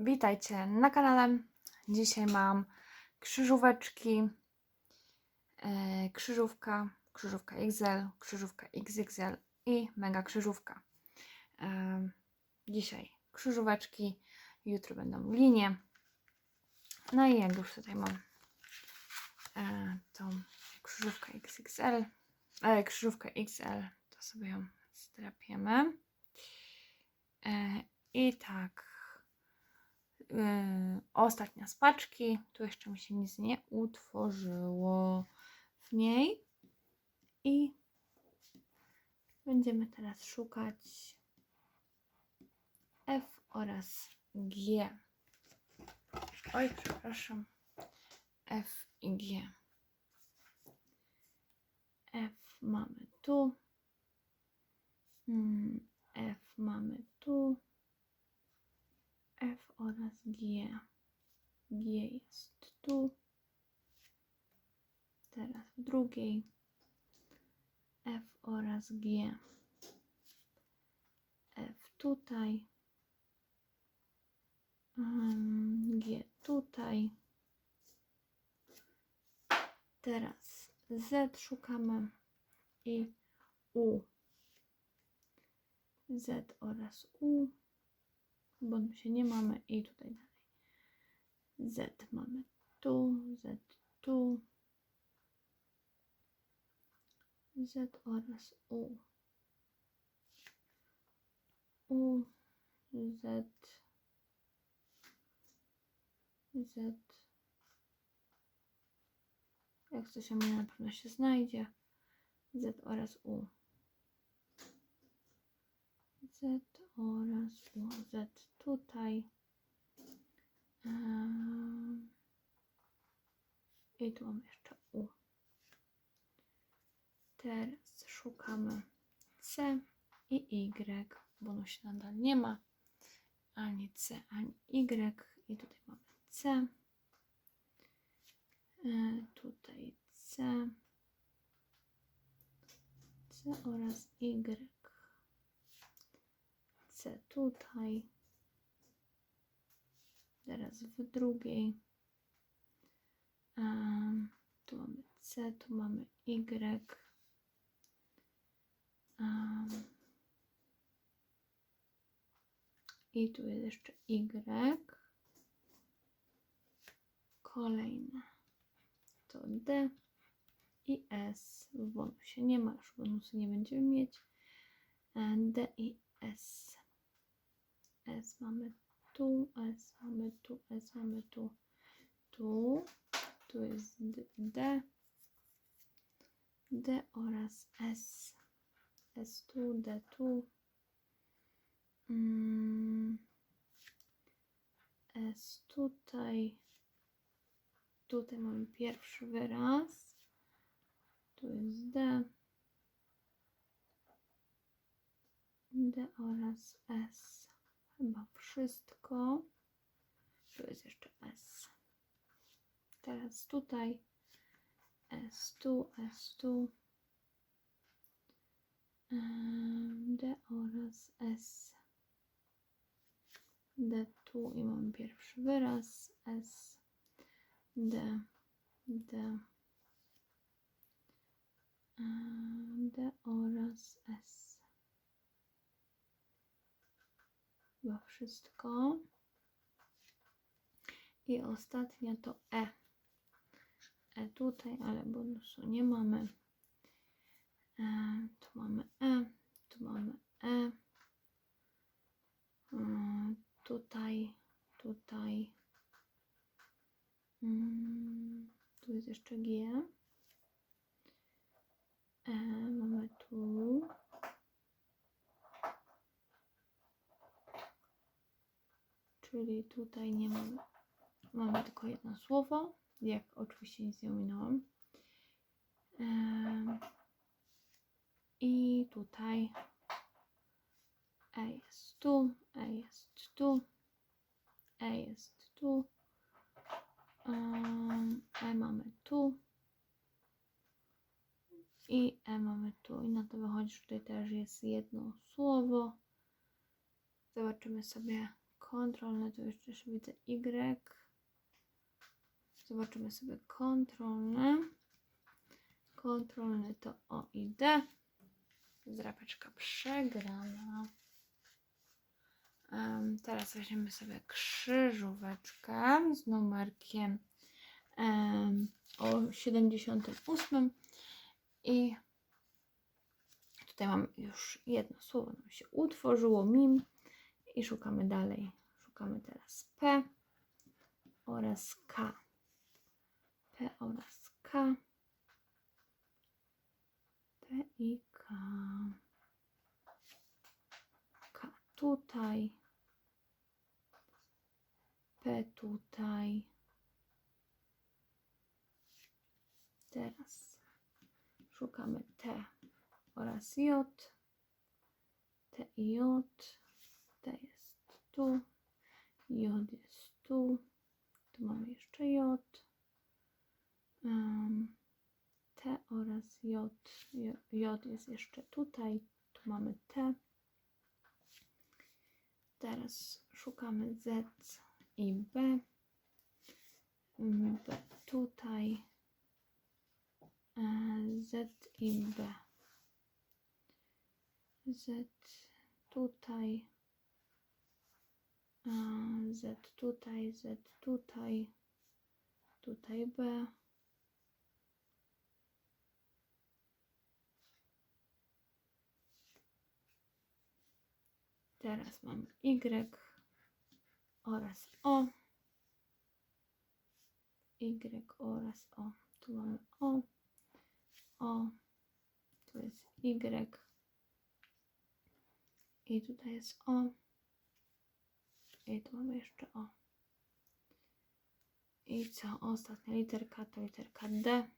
Witajcie na kanale. Dzisiaj mam krzyżóweczki. e, Krzyżówka, krzyżówka XL, krzyżówka XXL i mega krzyżówka. E, Dzisiaj krzyżóweczki, jutro będą linie. No i jak już tutaj mam e, tą krzyżówkę XXL, krzyżówkę XL, to sobie ją strapiemy. I tak, ostatnia z paczki. Tu jeszcze mi się nic nie utworzyło w niej. I będziemy teraz szukać F oraz G. Oj, przepraszam. F i G. F mamy tu. Mm, F mamy tu. Oraz G. G jest tu. Teraz w drugiej. F oraz G. F tutaj. Ym, G tutaj. Teraz Z szukamy i U. Z oraz U bonusie nie mamy i tutaj dalej. Z mamy tu, Z tu, Z oraz U. U, Z, Z. Jak coś mi na pewno się znajdzie. Z oraz U. Z oraz. Z tutaj. I tu mam jeszcze U. Teraz szukamy C i Y. Bonus nadal nie ma. Ani C, ani Y. I tutaj mamy C. E, tutaj C. C oraz Y. C tutaj. Teraz w drugiej. Em, tu mamy C, tu mamy Y. Em, I tu jest jeszcze Y. Kolejne to D i S. W bonusie nie ma, już bonusu nie będziemy mieć. E, D i S. S mamy tu, S mamy tu, S mamy tu, tu, tu jest D, D, oraz S. S tu, D tu. Mm. S tutaj. Tutaj mamy pierwszy wyraz. Tu jest D. D oraz S. Chyba wszystko. Tu jest jeszcze S. Teraz tutaj S tu, S tu. D oraz S. D tu i mam pierwszy wyraz. S. D. D. D oraz S. Chyba wszystko. I ostatnia to E. E tutaj, ale bonusu nie mamy. E, tu mamy E, tu mamy E. E, tutaj, tutaj. Mm, tu jest jeszcze G. E, mamy tu. Czyli tutaj nie mamy. Mamy tylko jedno słowo. Jak oczywiście nic nie ominąłem. Em, I tutaj E jest tu, E jest tu, E jest tu, E mamy tu i E mamy tu. I na to wychodzi, że tutaj też jest jedno słowo. Zobaczymy sobie kontrolne, tu jeszcze widzę Y. Zobaczymy sobie kontrolne. Kontrolny to O i D. Zrapeczka przegrana. Em, teraz weźmiemy sobie krzyżóweczkę z numerkiem em, o 78 i tutaj mam już jedno słowo nam się utworzyło, mim i szukamy dalej. Szukamy teraz P oraz K. P oraz K. P i K. K tutaj. P tutaj. Teraz szukamy T oraz J. T i J. T jest tu. J jest tu. Tu mamy jeszcze J. Em, T oraz J. J- J jest jeszcze tutaj. Tu mamy T. Teraz szukamy Z i B. Mm, B tutaj. E, Z i B. Z tutaj. Z tutaj, Z tutaj. Tutaj B. Teraz mamy Y oraz O. Y oraz O. Tu mamy O. O. Tu jest Y. I tutaj jest O. I tu mamy jeszcze O. I co? Ostatnia literka to literka D.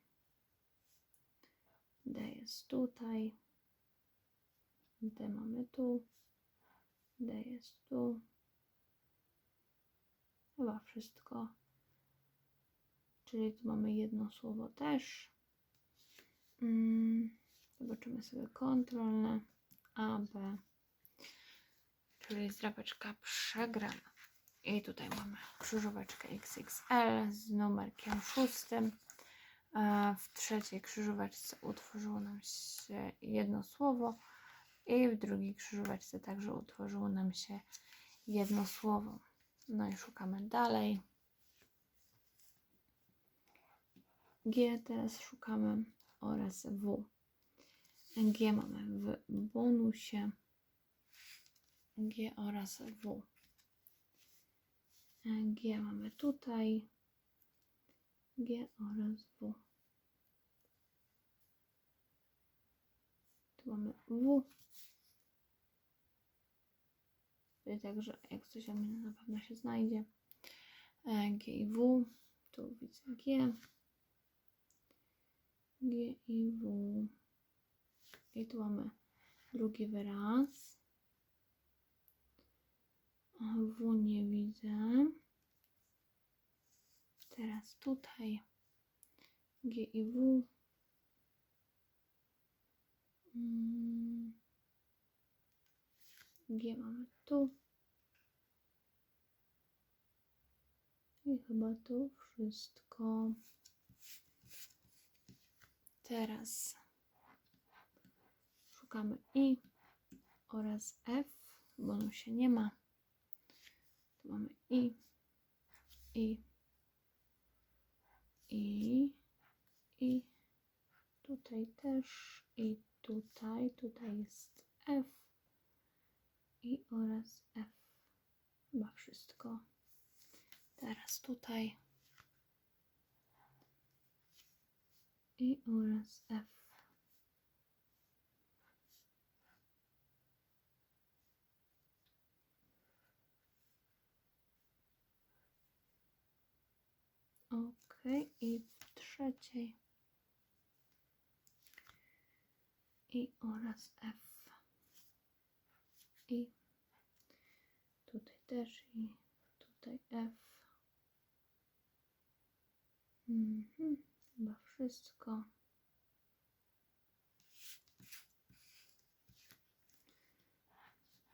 D jest tutaj. D mamy tu. D jest tu. Chyba wszystko. Czyli tu mamy jedno słowo też. Mm, zobaczymy sobie kontrolne. A, B. Czyli zdrapeczka przegrana. I tutaj mamy krzyżóweczkę XXL z numerkiem szóstym. E, W trzeciej krzyżóweczce utworzyło nam się jedno słowo i w drugiej krzyżóweczce także utworzyło nam się jedno słowo. No i szukamy dalej. G teraz szukamy oraz W. G mamy w bonusie. G oraz W. G mamy tutaj. G oraz W. Tu mamy W. Czyli Także jak coś ominę, na pewno się znajdzie. E, G i W. Tu widzę G. G i W. I tu mamy drugi wyraz. W nie widzę. Teraz tutaj G i W. Mm. G mamy tu. I chyba to wszystko. Teraz szukamy I oraz F, bo się nie ma. Mamy I, I, I, I. Tutaj też i tutaj. Tutaj jest F i oraz F. Chyba wszystko. Teraz tutaj i oraz F. Ok, i w trzeciej i oraz F. I tutaj też i tutaj F. Mhm, chyba wszystko.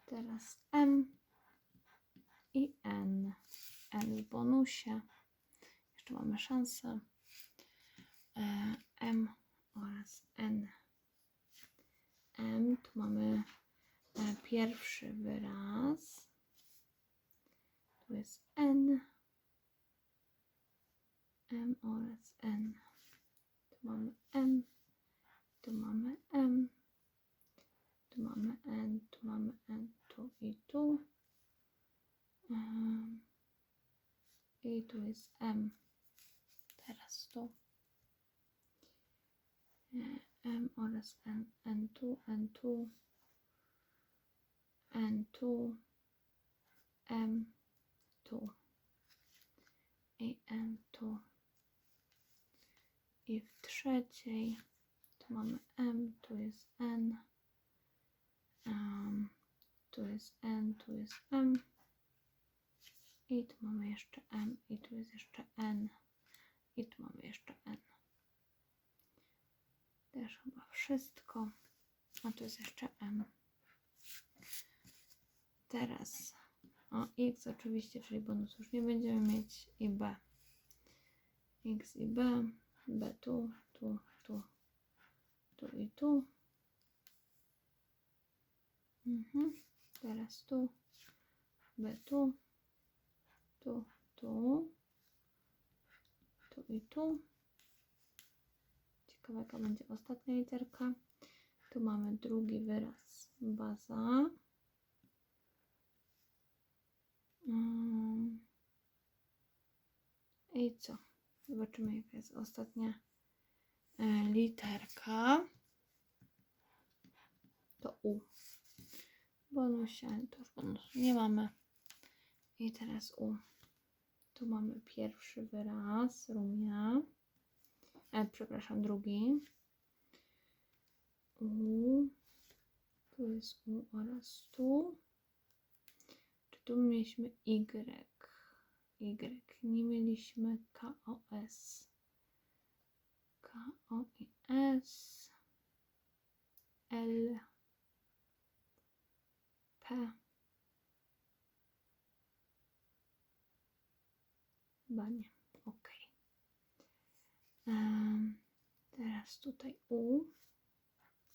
Teraz M i N. N w bonusie. Jeszcze mamy szansę. E, M oraz N. M, tu mamy e, pierwszy wyraz. Tu jest N. M oraz N. Tu mamy M. Tu mamy M. Tu mamy N. Tu mamy N. Tu i tu. Em, I tu jest M. Teraz tu. E, M oraz N. N tu, N tu. N tu. M tu. I N tu. I w trzeciej tu mamy M, tu jest N. Em, tu jest N, tu jest M. I tu mamy jeszcze M, i tu jest jeszcze N. I tu mamy jeszcze N. Też chyba wszystko. A tu jest jeszcze M. Teraz o X oczywiście, czyli bonus już nie będziemy mieć i B. X i B. B tu, tu, tu, tu i tu. Mhm. Teraz tu, B tu, tu, tu, tu i tu. Ciekawe jaka będzie ostatnia literka. Tu mamy drugi wyraz, baza. Mm. I co? Zobaczymy, jaka jest ostatnia e, literka. To U. Bonusie, ale to już bonusu nie mamy. I teraz U. Tu mamy pierwszy wyraz, rumia. E, przepraszam, drugi. U. Tu jest U oraz tu. Czy tu mieliśmy Y? Y. Nie mieliśmy KOS. KO i S. L. P. Chyba nie. Ok. Em, teraz tutaj U.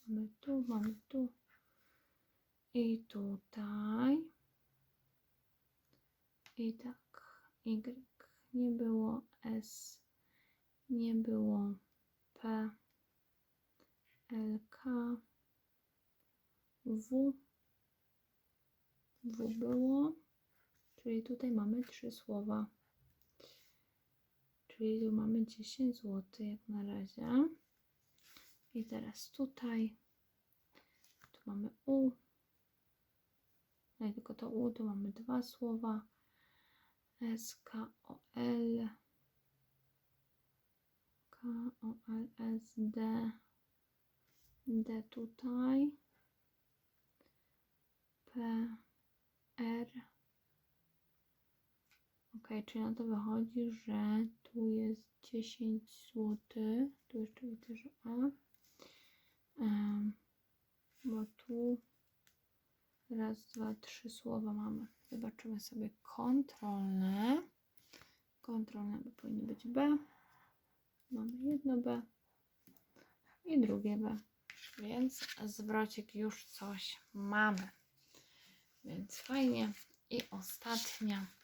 Mamy tu, mamy tu. I tutaj. I tak. Y. Nie było S. Nie było P. L, K. W. W było. Czyli tutaj mamy trzy słowa. Czyli tu mamy 10 zł jak na razie. I teraz tutaj. Tu mamy U. No i tylko to U, tu mamy dwa słowa. S, K, O, L. K, O, L, S, D. D tutaj. P, R. Czyli na to wychodzi, że tu jest 10 zł. Tu jeszcze widzę, że A. Um, bo tu raz, dwa, trzy słowa mamy. Zobaczymy sobie kontrolne. Kontrolne bo powinno być B. Mamy jedno B i drugie B. Więc zwrocik już coś mamy. Więc fajnie. I ostatnia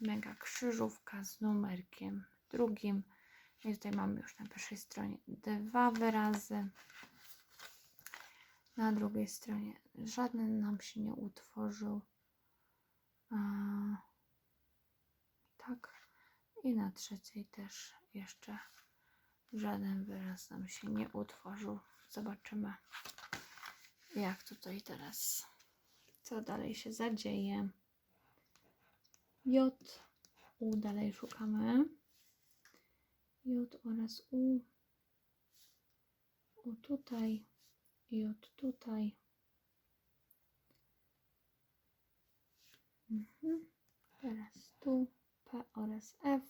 mega krzyżówka z numerkiem drugim. I tutaj mamy już na pierwszej stronie dwa wyrazy. Na drugiej stronie żaden nam się nie utworzył. Tak. I na trzeciej też jeszcze żaden wyraz nam się nie utworzył. Zobaczymy, jak tutaj teraz, co dalej się zadzieje. J, U dalej szukamy. J oraz U. U tutaj, J tutaj. Mhm. Teraz tu P oraz F.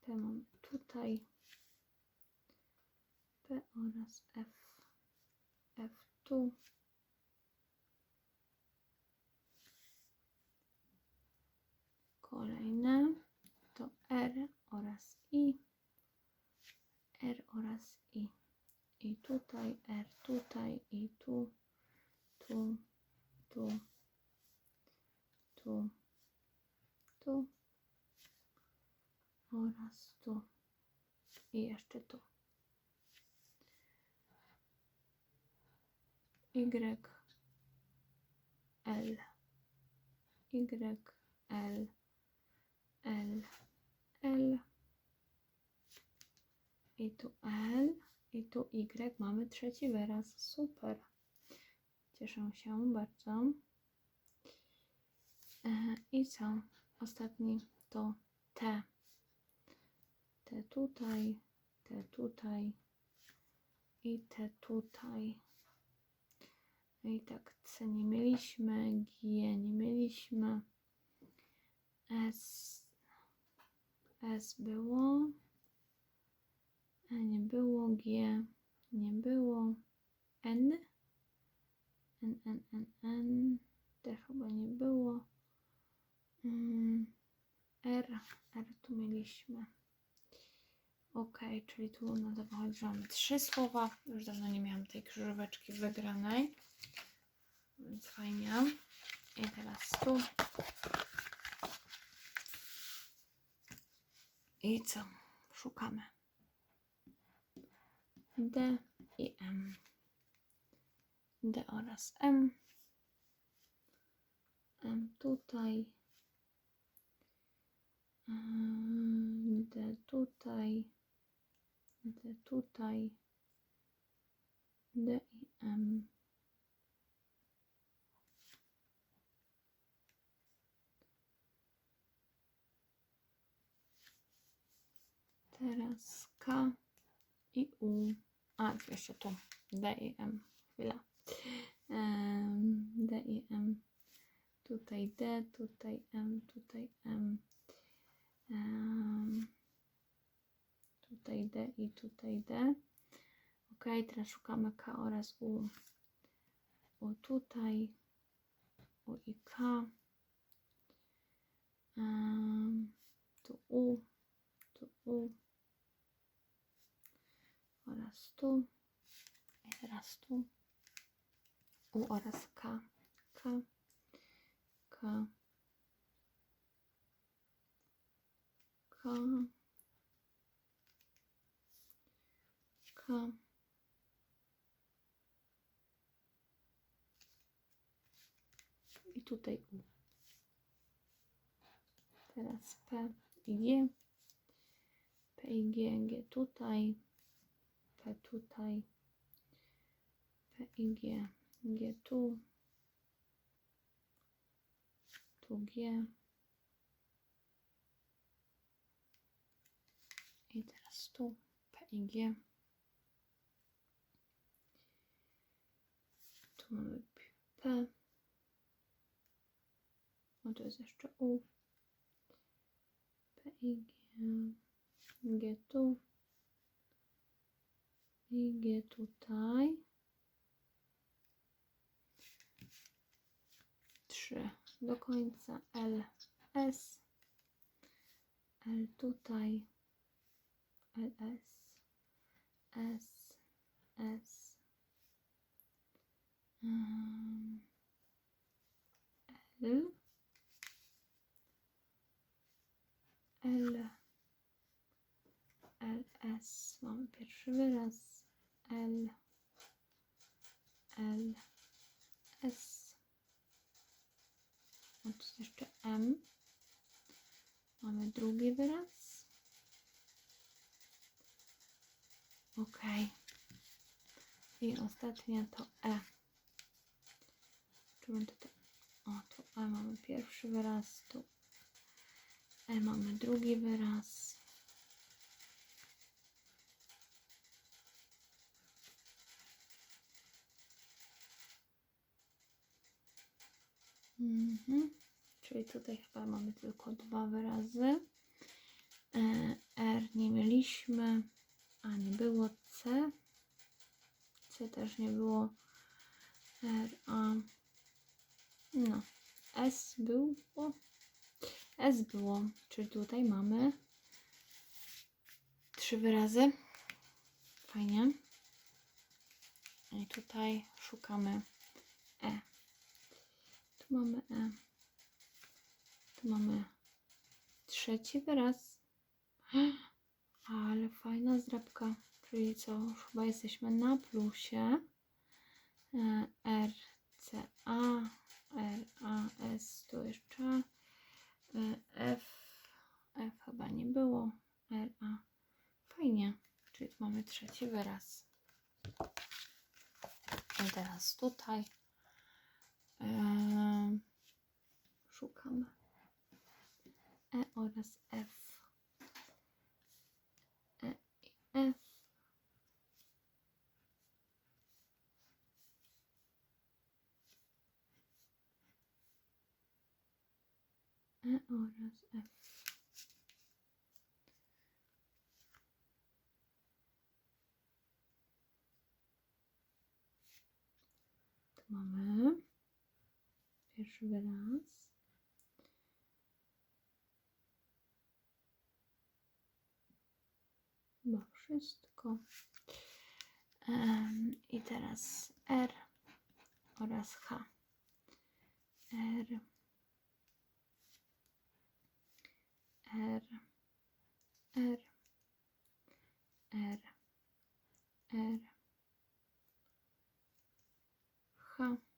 P mam tutaj. P oraz F. F tu. Kolejne to R oraz I. R oraz I. I tutaj R, tutaj i tu, tu, tu, tu, tu oraz tu i jeszcze tu. Y, L, Y, L, L, L i tu L i tu Y. Mamy trzeci wyraz. Super. Cieszę się bardzo. E, I co? Ostatni to T. T tutaj, T tutaj i T tutaj. I tak C nie mieliśmy, G nie mieliśmy. S, S było. E nie było, G nie było. N, N, N, N, N też chyba nie było. Mm, R, R tu mieliśmy. Ok, czyli tu na to wychodzi, mamy trzy słowa. Już dawno nie miałam tej krzyżóweczki wygranej. Więc fajnie. I teraz tu. I co? Szukamy. D i M. D oraz M. M tutaj. Ym, D tutaj. D tutaj. D i M. Teraz K i U. A, jeszcze tu. D i M. Chwila. D i M. Tutaj D, tutaj M, tutaj M. Tutaj D i tutaj D. Ok, teraz szukamy K oraz U. U tutaj. U i K. Em, tu U. Tu U. Oraz tu. Teraz tu. U oraz K. K. K. K. K. I tutaj U. Teraz P i G. P i G, G tutaj. P tutaj. P i G. G tu. Tu G. I teraz tu P i G. Tu mamy P. O, to jest jeszcze U. P i G. G tu. I G tutaj. Trzy do końca. L, S. L tutaj. L, S. S, S. L. L. L, S. Mamy pierwszy wyraz. L. L. S. A tu jeszcze M. Mamy drugi wyraz. Ok. I ostatnia to E. Czy będę to... O, tu E mamy pierwszy wyraz, tu E mamy drugi wyraz. Mhm. Czyli tutaj chyba mamy tylko dwa wyrazy. E, R nie mieliśmy, a nie było C. C też nie było. R, A. No. S był. O. S było. Czyli tutaj mamy trzy wyrazy. Fajnie. I tutaj szukamy E. Tu mamy E. Tu mamy trzeci wyraz. Ale fajna zdrabka. Czyli co? Już chyba jesteśmy na plusie. E, R, C, A, R, A, S, tu jeszcze e, F, F chyba nie było, R, A. Fajnie, czyli mamy trzeci wyraz. I teraz tutaj em, szukamy E oraz F. E i F. E oraz F. Tu mamy pierwszy wyraz. Chyba wszystko. Em, I teraz R oraz H. R. R. R. R. R. H.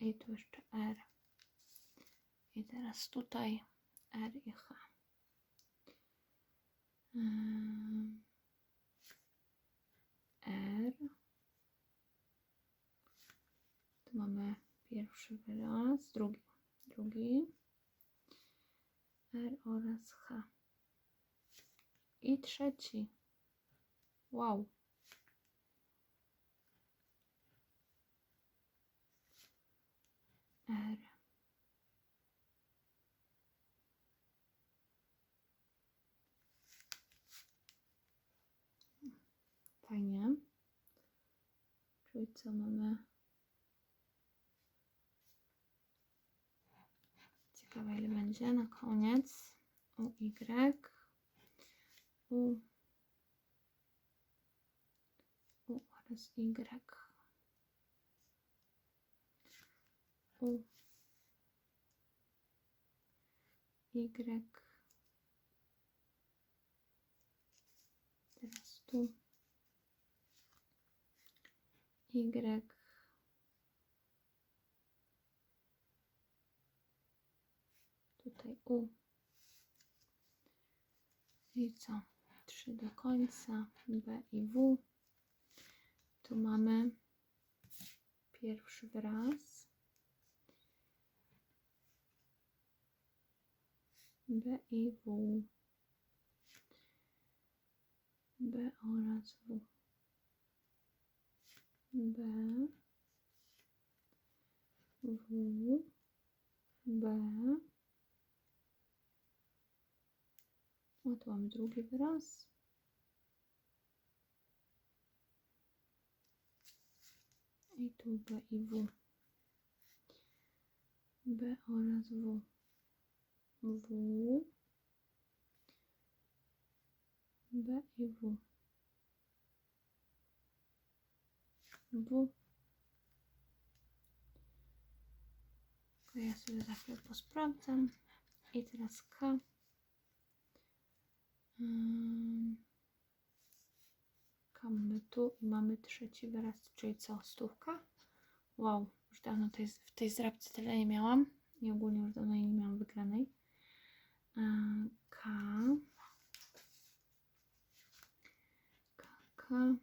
I tu jeszcze R. I teraz tutaj R i H. R. Tu mamy pierwszy wyraz, drugi, drugi. R oraz H. I trzeci. Wow. R. Fajnie. Czyli co mamy? Ciekawe ile będzie na koniec. U Y. U. U oraz Y. U. Y. Teraz tu. Y. Tutaj U. I co? Trzy do końca. B i W. Tu mamy pierwszy wyraz. B i W. B oraz W. B. W. B. O, tu mamy drugi wyraz. I tu B i W. B oraz W. W. B i W. W. Ja sobie za chwilę posprawdzam. I teraz K. Mm. K mamy tu i mamy trzeci wyraz, czyli co? Stówka? Wow, już dawno tej, w tej zrabce tyle nie miałam. I ogólnie już dawno jej nie miałam wygranej. K. K, K.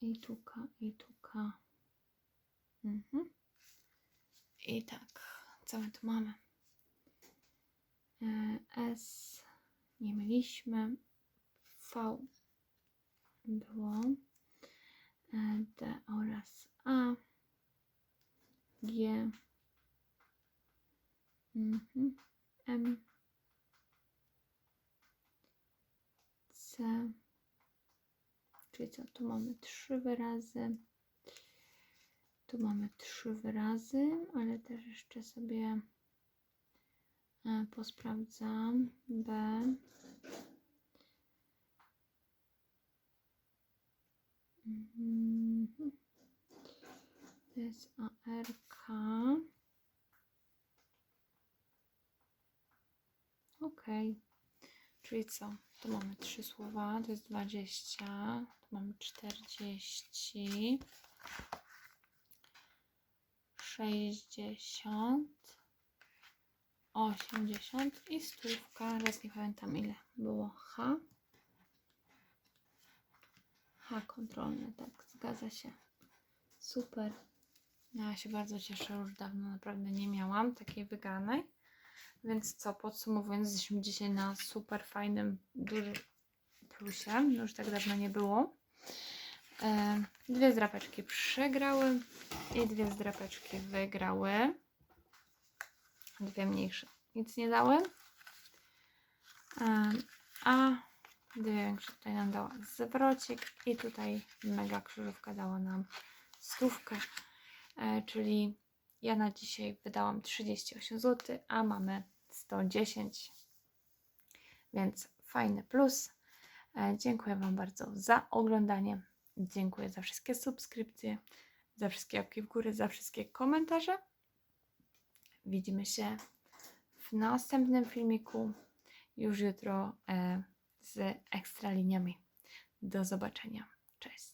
I tu K, i tu K. Mhm. I tak, co my tu mamy? E, S, nie mieliśmy. V było. E, D oraz A. G. Mhm. M. C. Czyli co, tu mamy trzy wyrazy. Tu mamy trzy wyrazy, ale też jeszcze sobie E, posprawdzam. B. Mhm. S, A, R, K. Okej. Czyli co? Tu mamy trzy słowa, to jest 20, tu mamy 40, 60, 80 i stówka. Raz nie pamiętam ile było H. H kontrolne, tak, zgadza się. Super. Ja się bardzo cieszę, już dawno naprawdę nie miałam takiej wygranej. Więc co, podsumowując, jesteśmy dzisiaj na super fajnym, dużym plusie. Już tak dawno nie było. E, dwie zdrapeczki przegrały i dwie zdrapeczki wygrały. Dwie mniejsze nic nie dały. E, a dwie większe tutaj nam dała zwrocik i tutaj mega krzyżówka dała nam stówkę. E, czyli ja na dzisiaj wydałam 38 zł, a mamy 110. Więc fajny plus. E, Dziękuję Wam bardzo za oglądanie. Dziękuję za wszystkie subskrypcje, za wszystkie łapki w górę, za wszystkie komentarze. Widzimy się w następnym filmiku już jutro e, z ekstraliniami. Do zobaczenia. Cześć.